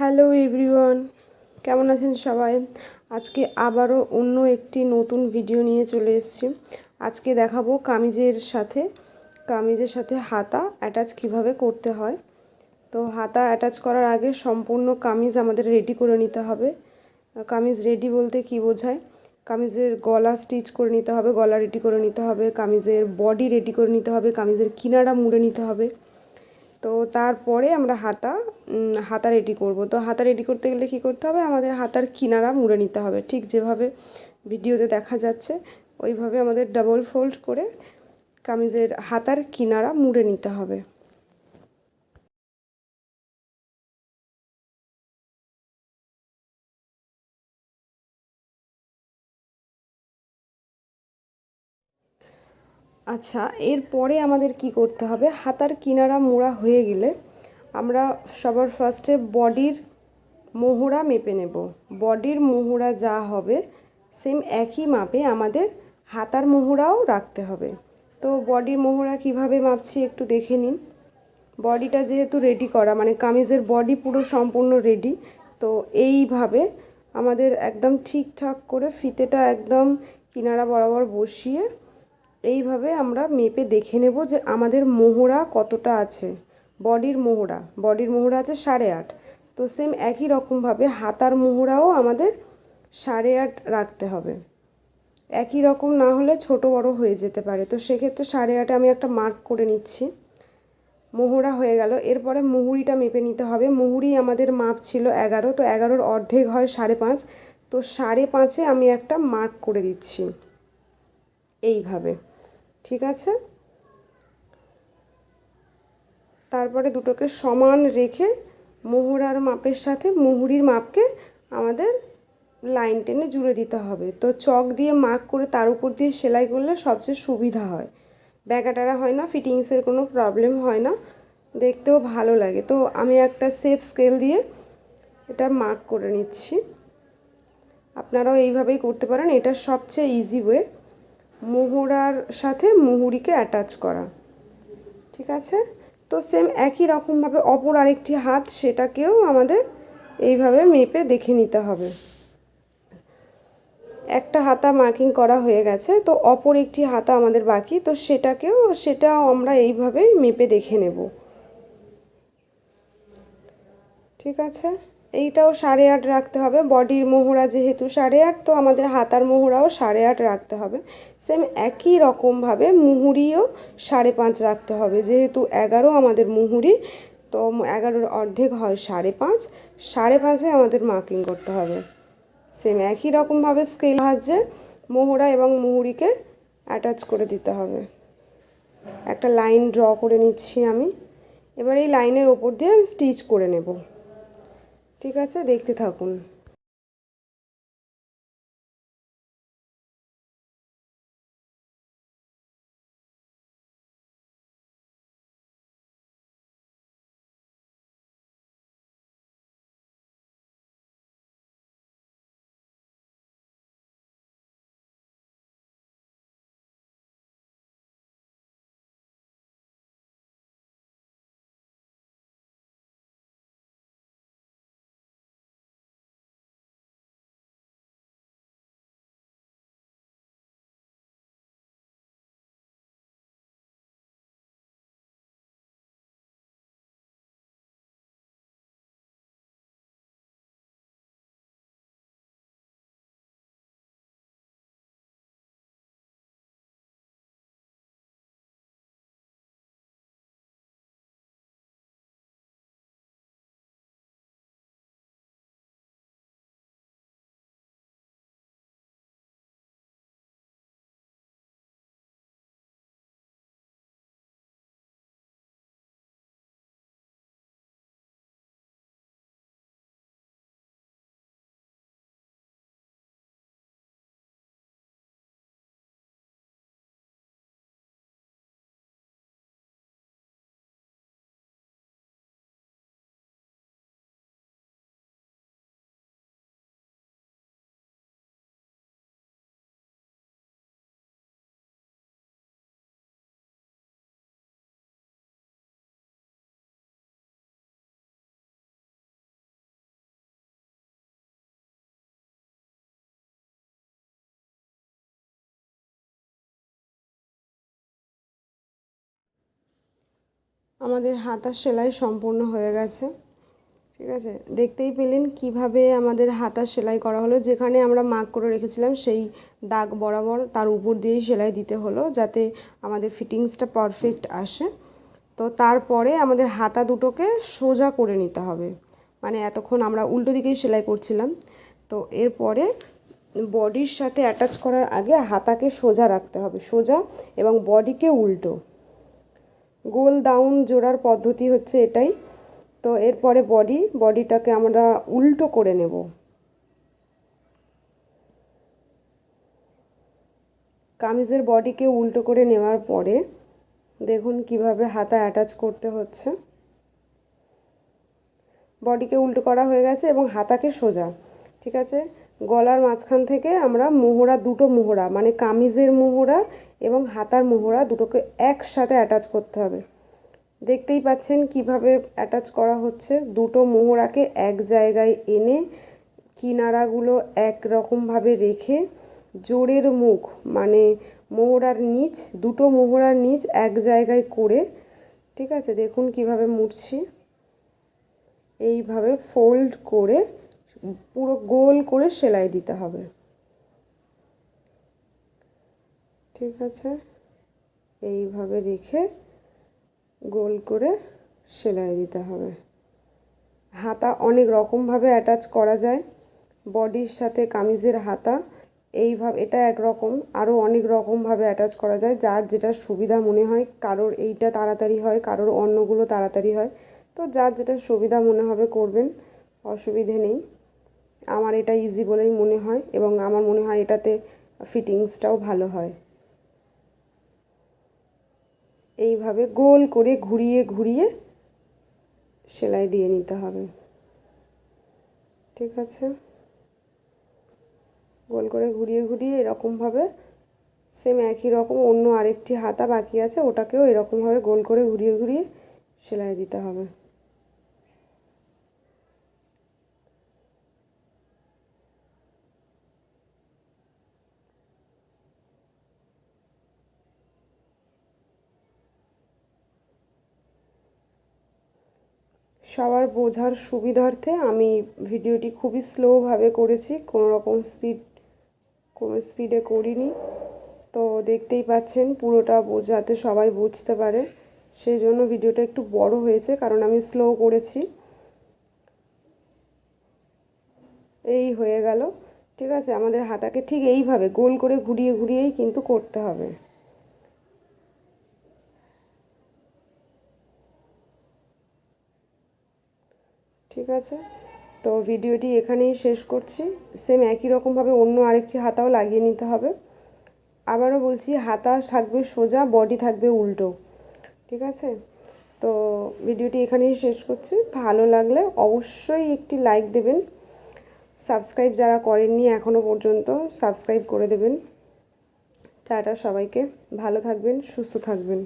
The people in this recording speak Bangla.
হ্যালো এভরিওয়ান, কেমন আছেন সবাই? আজকে আবারও অন্য একটি নতুন ভিডিও নিয়ে চলে এসেছি। আজকে দেখাবো কামিজের সাথে কামিজের সাথে হাতা অ্যাটাচ কীভাবে করতে হয়। তো হাতা অ্যাটাচ করার আগে সম্পূর্ণ কামিজ আমাদের রেডি করে নিতে হবে। কামিজ রেডি বলতে কি বোঝায়? কামিজের গলা স্টিচ করে নিতে হবে, গলা রেডি করে নিতে হবে, কামিজের বডি রেডি করে নিতে হবে, কামিজের কিনারা মুড়ে নিতে হবে। তো তারপরে আমরা হাতা হাতা রেডি করব। তো হাতা রেডি করতে গেলে কি করতে হবে? আমাদের হাতার কিনারা মুড়ে নিতে হবে। ঠিক যেভাবে ভিডিওতে দেখা যাচ্ছে, ওইভাবে আমাদের ডাবল ফোল্ড করে কামিজের হাতার কিনারা মুড়ে নিতে হবে। আচ্ছা এরপরে আমাদের কি করতে হবে? হাতার কিনারা মোড়া হয়ে গেলে আমরা সবার ফার্স্টে বডির মোহরা মেপে নেব। বডির মোহরা যা হবে সেম একই মাপে আমাদের হাতার মোহরাও রাখতে হবে। তো বডির মোহরা কীভাবে মাপছি একটু দেখে নিন। বডিটা যেহেতু রেডি করা মানে কামিজের বডি পুরো সম্পূর্ণ রেডি তো এইভাবে আমাদের একদম ঠিকঠাক করে ফিতেটা একদম কিনারা বরাবর বসিয়ে এইভাবে আমরা মেপে দেখে নেব যে আমাদের মোহরা কতটা আছে। বডির মোহরা বডির মোহরা আছে সাড়ে আট। তো সেম একই রকমভাবে হাতার মোহরাও আমাদের সাড়ে আট রাখতে হবে। একই রকম না হলে ছোট বড় হয়ে যেতে পারে। তো সেক্ষেত্রে সাড়ে আটে আমি একটা মার্ক করে নিচ্ছি। মোহরা হয়ে গেল। এরপরে মুহুরিটা মেপে নিতে হবে। মুহুরি আমাদের মাপ ছিল এগারো। তো এগারোর অর্ধেক হয় সাড়ে পাঁচ। তো সাড়ে পাঁচে আমি একটা মার্ক করে দিচ্ছি। এইভাবে। ঠিক আছে? তারপরে দুটোকে সমান রেখে মোহরার মাপের সাথে মুহুরির মাপকে আমাদের লাইন টেনে জুড়ে দিতে হবে। তো চক দিয়ে মার্ক করে তার উপর দিয়ে সেলাই করলে সবচেয়ে সুবিধা হয়। ব্যাকাটারা হয় না, ফিটিংসের কোনো প্রবলেম হয় না। দেখতেও ভালো লাগে। তো আমি একটা সেফ স্কেল দিয়ে এটা মার্ক করে নিচ্ছি। আপনারাও এইভাবেই করতে পারেন। এটা সবচেয়ে ইজি ওয়ে মোহরার সাথে মুহুরিকে অ্যাটাচ করা। ঠিক আছে? তো সেম একই রকমভাবে অপর আরেকটি হাত সেটাকেও আমাদের এইভাবে মেপে দেখে নিতে হবে। একটা হাতা মার্কিং করা হয়ে গেছে, তো অপর একটি হাতা আমাদের বাকি, তো সেটাকেও, সেটাও আমরা এইভাবে মেপে দেখে নেব। ঠিক আছে? এইটাও সাড়ে আট রাখতে হবে। বডির মোহরা যেহেতু সাড়ে আট, তো আমাদের হাতার মোহরাও সাড়ে আট রাখতে হবে। সেম একই রকমভাবে মুহুরিও সাড়ে পাঁচ রাখতে হবে। যেহেতু এগারো আমাদের মুহুরি, তো এগারোর অর্ধেক হয় সাড়ে পাঁচ। সাড়ে পাঁচে আমাদের মার্কিং করতে হবে। সেম একই রকমভাবে স্কেল সাহায্যে মোহরা এবং মুহুরিকে অ্যাটাচ করে দিতে হবে। একটা লাইন ড্র করে নিচ্ছি আমি। এবার এই লাইনের ওপর দিয়ে আমি স্টিচ করে নেব। ঠিক আছে দেখতে থাকুন। আমাদের হাতার সেলাই সম্পূর্ণ হয়ে গেছে। ঠিক আছে? দেখতেই পেলেন কীভাবে আমাদের হাতার সেলাই করা হলো। যেখানে আমরা মার্ক করে রেখেছিলাম, সেই দাগ বরাবর তার উপর দিয়েই সেলাই দিতে হলো, যাতে আমাদের ফিটিংসটা পারফেক্ট আসে। তো তারপরে আমাদের হাতা দুটোকে সোজা করে নিতে হবে। মানে এতক্ষণ আমরা উল্টো দিকেই সেলাই করছিলাম। তো এরপরে বডির সাথে অ্যাটাচ করার আগে হাতাকে সোজা রাখতে হবে। সোজা এবং বডিকে উল্টো। গোল ডাউন জোড়ার পদ্ধতি হচ্ছে এটাই। তো এরপরে বডি, বডিটাকে আমরা উল্টো করে নেব। কামিজের বডিকে উল্টো করে নেওয়ার পরে দেখুন কীভাবে হাতা অ্যাটাচ করতে হচ্ছে। বডিকে উল্টো করা হয়ে গেছে এবং হাতাকে সোজা, ঠিক আছে? গলার মাঝখান থেকে আমরা মোহরা, দুটো মোহরা মানে কামিজের মোহরা এবং হাতার মোহরা দুটোকে একসাথে অ্যাটাচ করতে হবে। দেখতেই পাচ্ছেন কীভাবে অ্যাটাচ করা হচ্ছে। দুটো মোহরাকে এক জায়গায় এনে কিনারাগুলো এক রকমভাবে রেখে জোরের মুখ মানে মোহরার নিচ, দুটো মোহরার নিচ এক জায়গায় করে, ঠিক আছে? দেখুন কীভাবে মুড়ছি। এইভাবে ফোল্ড করে পুরো গোল করে সেলাই দিতে হবে। ঠিক আছে? এইভাবে রেখে গোল করে সেলাই দিতে হবে। হাতা অনেক রকমভাবে অ্যাটাচ করা যায়। বডির সাথে কামিজের হাতা, এইভাবে এটা একরকম। আরও অনেক রকমভাবে অ্যাটাচ করা যায়। যার যেটা সুবিধা মনে হয়, কারোর এইটা তাড়াতাড়ি হয়, কারোর অন্যগুলো তাড়াতাড়ি হয়। তো যার যেটা সুবিধা মনে হবে করবেন, অসুবিধে নেই। আমার এটা ইজি বলেই মনে হয় এবং আমার মনে হয় এটাতে ফিটিংসটাও ভালো হয়। এইভাবে গোল করে ঘুরিয়ে ঘুরিয়ে সেলাই দিয়ে নিতে হবে। ঠিক আছে? গোল করে ঘুরিয়ে ঘুরিয়ে এরকমভাবে সেম একই রকম অন্য আরেকটি হাতা বাকি আছে, ওটাকেও এরকমভাবে গোল করে ঘুরিয়ে ঘুরিয়ে সেলাই দিতে হবে। সবার বোঝার সুবিধার্থে আমি ভিডিওটি খুবই স্লোভাবে করেছি, কোনো রকম স্পিড, কোনো স্পিডে করিনি। তো দেখতেই পাচ্ছেন পুরোটা বোঝাতে সবাই বুঝতে পারে। সেই জন্য ভিডিওটা একটু বড় হয়েছে, কারণ আমি স্লো করেছি। এই হয়ে গেল। ঠিক আছে, আমাদের হাতাকে ঠিক এইভাবে গোল করে ঘুরিয়ে ঘুরিয়েই কিন্তু করতে হবে। ঠিক আছে? তো ভিডিওটি এখানেই শেষ করছি। সেম একই রকমভাবে অন্য আরেকটি হাতাও লাগিয়ে নিতে হবে। আবারও বলছি, হাতা থাকবে সোজা বডি থাকবে উল্টো। ঠিক আছে? তো ভিডিওটি এখানেই শেষ করছি। ভালো লাগলে অবশ্যই একটি লাইক দেবেন। সাবস্ক্রাইব যারা করেননি এখনও পর্যন্ত সাবস্ক্রাইব করে দেবেন। টাটা সবাইকে। ভালো থাকবেন, সুস্থ থাকবেন।